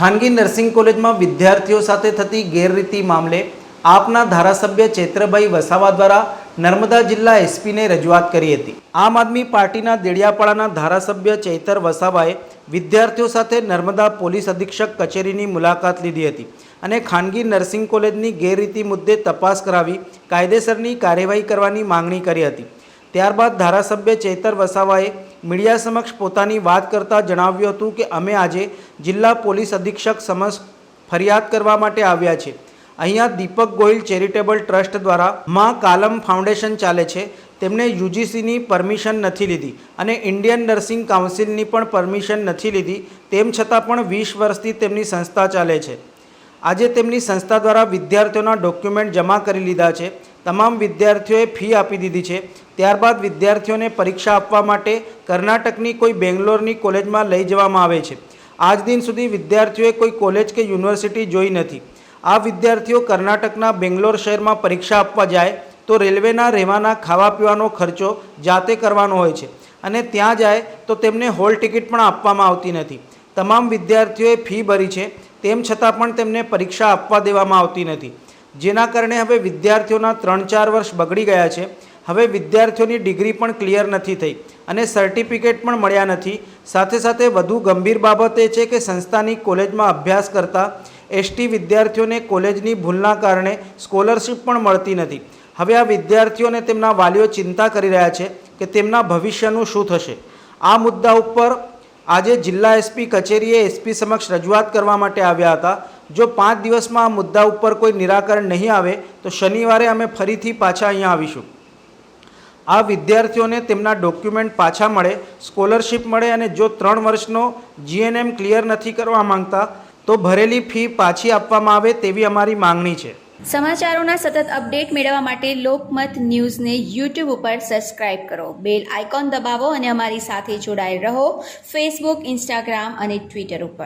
ખાનગી નર્સિંગ કોલેજમાં વિદ્યાર્થીઓ સાથે થતી ગેરરીતિ મામલે આપના ધારાસભ્ય ચેત્રભાઈ વસાવા દ્વારા નર્મદા જિલ્લા એસપીને રજૂઆત કરી હતી. આમ આદમી પાર્ટીના દેડિયાપાડાના ધારાસભ્ય ચૈતર વસાવાએ વિદ્યાર્થીઓ સાથે નર્મદા પોલીસ અધિક્ષક કચેરીની મુલાકાત લીધી હતી અને ખાનગી નર્સિંગ કોલેજની ગેરરીતિ મુદ્દે તપાસ કરાવી કાયદેસરની કાર્યવાહી કરવાની માંગણી કરી હતી. ત્યારબાદ ધારાસભ્ય ચૈતર વસાવાએ મીડિયા સમક્ષ પોતાની વાત કરતા જણાવ્યું હતું કે અમે આજે જિલ્લા પોલીસ અધિક્ષક સમક્ષ ફરિયાદ કરવા માટે આવ્યા છે અહીંયા દીપક ગોહિલ ચેરિટેબલ ટ્રસ્ટ દ્વારા માં કાલમ ફાઉન્ડેશન ચાલે છે. તેમણે યુજીસીની પરમિશન નથી લીધી અને ઇન્ડિયન નર્સિંગ કાઉન્સિલની પણ પરમિશન નથી લીધી. તેમ છતાં પણ વીસ વર્ષથી તેમની સંસ્થા ચાલે છે. આજે તેમની સંસ્થા દ્વારા વિદ્યાર્થીઓના ડોક્યુમેન્ટ જમા કરી લીધા છે. તમામ વિદ્યાર્થીઓએ ફી આપી દીધી છે. ત્યારબાદ વિદ્યાર્થીઓને પરીક્ષા આપવા માટે કર્ણાટકની કોઈ બેંગ્લોરની કોલેજમાં લઈ જવામાં આવે છે. આજ દિન સુધી વિદ્યાર્થીઓએ કોઈ કોલેજ કે યુનિવર્સિટી જોઈ નથી. આ વિદ્યાર્થીઓ કર્ણાટકના બેંગ્લોર શહેરમાં પરીક્ષા આપવા જાય તો રેલવેના રહેવાના ખાવા પીવાનો ખર્ચો જાતે કરવાનો હોય છે અને ત્યાં જાય તો તેમને હોલ ટિકિટ પણ આપવામાં આવતી નથી. તમામ વિદ્યાર્થીઓએ ફી ભરી છે, તેમ છતાં પણ તેમને પરીક્ષા આપવા દેવામાં આવતી નથી. જેના કારણે હવે વિદ્યાર્થીઓના ત્રણ ચાર વર્ષ બગડી ગયા છે. હવે વિદ્યાર્થીઓની ડિગ્રી પણ ક્લિયર નથી થઈ અને સર્ટિફિકેટ પણ મળ્યા નથી. સાથે સાથે વધુ ગંભીર બાબત એ છે કે સંસ્થાની કોલેજમાં અભ્યાસ કરતા એસટી વિદ્યાર્થીઓને કોલેજની ભૂલના કારણે સ્કોલરશિપ પણ મળતી નથી. હવે આ વિદ્યાર્થીઓને તેમના વાલીઓ ચિંતા કરી રહ્યા છે કે તેમના ભવિષ્યનું શું થશે. આ મુદ્દા ઉપર આજે જિલ્લા એસપી કચેરીએ એસપી સમક્ષ રજૂઆત કરવા માટે આવ્યા હતા. જો પાંચ દિવસમાં આ મુદ્દા ઉપર કોઈ નિરાકરણ નહીં આવે, તો શનિવારે અમે ફરીથી પાછા અહીંયા આવીશું. આ વિદ્યાર્થીઓને તેમના ડોક્યુમેન્ટ પાછા મળે, સ્કોલરશિપ મળે અને જો ત્રણ વર્ષનો જીએનએમ ક્લિયર નથી કરવા માંગતા, તો ભરેલી ફી પાછી આપવામાં આવે તેવી અમારી માંગણી છે. સમાચારોના સતત અપડેટ મેળવવા માટે લોકમત ન્યૂઝને યુટ્યુબ ઉપર સબસ્ક્રાઇબ કરો. બેલ આઇકોન દબાવો અને અમારી સાથે જોડાયેલ રહો. ફેસબુક ઇન્સ્ટાગ્રામ અને ટ્વિટર ઉપર.